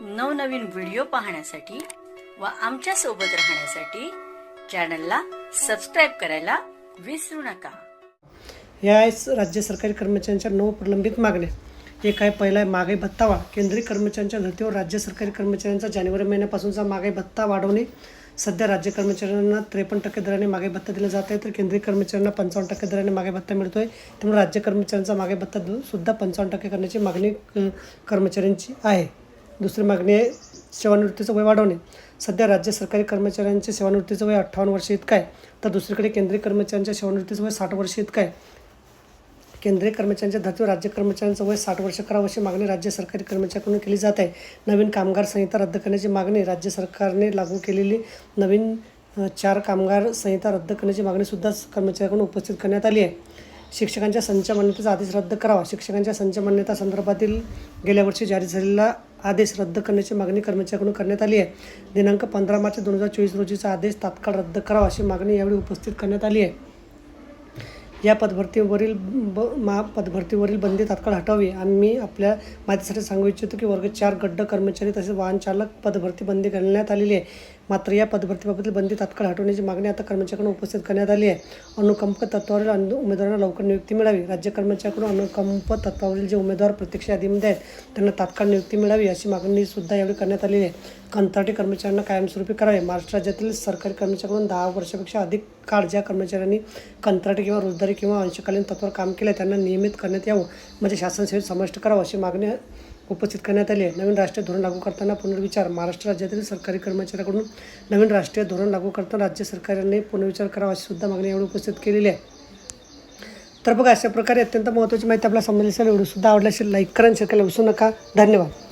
नवनवीन व्हिडिओ पाहण्यासाठी व आमच्यासोबत राहण्यासाठी चॅनलला सबस्क्राईब करायला विसरू नका. या राज्य सरकारी कर्मचाऱ्यांच्या नऊ प्रलंबित मागण्या. एक आहे पहिला आहे महागाई भत्तावा केंद्रीय कर्मचाऱ्यांच्या धर्तीवर राज्य सरकारी कर्मचाऱ्यांचा जानेवारी महिन्यापासूनचा महागाई भत्ता वाढवणे. सध्या राज्य कर्मचाऱ्यांना त्रेपन्न टक्के दराने मागे भत्ता दिला जात आहे तर केंद्रीय कर्मचाऱ्यांना पंचावन्न टक्के दराने मागे भत्ता मिळतो आहे त्यामुळे राज्य कर्मचाऱ्यांचा मागे भत्ता सुद्धा पंचावन्न टक्के करण्याची मागणी कर्मचाऱ्यांची आहे. दुसरी मागणी आहे सेवानिवृत्तीचं वय वाढवणे. सध्या राज्य सरकारी कर्मचाऱ्यांचे सेवानिवृत्तीचं वय अठ्ठावन्न वर्ष इतकं आहे तर दुसरीकडे केंद्रीय कर्मचाऱ्यांच्या सेवानिवृत्तीचं वय साठ वर्ष इतकं आहे. केंद्रीय कर्मचाऱ्यांच्या धर्तीवर राज्य कर्मचाऱ्यांचं वय साठ वर्ष करावं अशी मागणी राज्य सरकारी कर्मचाऱ्यांकडून केली जात आहे. नवीन कामगार संहिता रद्द करण्याची मागणी राज्य सरकारने लागू केलेली नवीन चार कामगार संहिता रद्द करण्याची मागणीसुद्धा कर्मचाऱ्यांकडून उपस्थित करण्यात आली आहे. शिक्षकांच्या संच मान्यतेचा आदेश रद्द करावा. शिक्षकांच्या संच मान्यता संदर्भातील गेल्या वर्षी जारी झालेला आदेश रद्द करण्याची मागणी कर्मचाऱ्यांकडून करण्यात आली आहे. दिनांक पंधरा मार्च दोन हजार चोवीस रोजीचा आदेश तात्काळ रद्द करावा अशी मागणी यावेळी उपस्थित करण्यात आली आहे. या पदभरतीवरील ब मा पदभरतीवरील बंदी तात्काळ हटावी आम्ही आपल्या माहितीसाठी सांगू इच्छितो की वर्ग चार गड्ड कर्मचारी तसेच वाहन चालक पदभरती बंदी घालण्यात आलेली आहे. मात्र या पदभरतीबाबतील बंदी तात्काळ हटवण्याची मागणी आता कर्मचाऱ्यांकडून उपस्थित करण्यात आली आहे. अनुकंप तत्वावरील अनु- उमेदवारांना लवकर नियुक्ती मिळावी. राज्य कर्मचाऱ्यांकडून अनुकंप तत्वावरील जे उमेदवार प्रत्यक्ष यादीमध्ये आहेत त्यांना तात्काळ नियुक्ती मिळावी अशी मागणी सुद्धा यावेळी करण्यात आलेली आहे. कंत्राटी कर्मचाऱ्यांना कायमस्वरूपी करावे. महाराष्ट्र राज्यातील सरकारी कर्मचाऱ्यांकडून दहा वर्षापेक्षा अधिक काळ ज्या कर्मचाऱ्यांनी कंत्राटी किंवा रोजदारी किंवा अंशकालीन तत्वावर काम केलं त्यांना नियमित करण्यात यावं. म्हणजे शासन सेवेत समाविष्ट करावं अशी मागणी उपस्थित करण्यात आले नवीन राष्ट्रीय धोरण लागू करताना पुनर्विचार महाराष्ट्र राज्यातील सरकारी कर्मचाऱ्यांकडून नवीन राष्ट्रीय धोरण लागू करताना राज्य सरकारने पुनर्विचार करावा अशी सुद्धा मागणी यावेळी उपस्थित केलेली आहे. तर बघा अशा प्रकारे अत्यंत महत्त्वाची माहिती आपल्याला समजली असेल व्हिडिओ सुद्धा आवडला लाईक करा आणि शेअर करायला विसरू नका. धन्यवाद.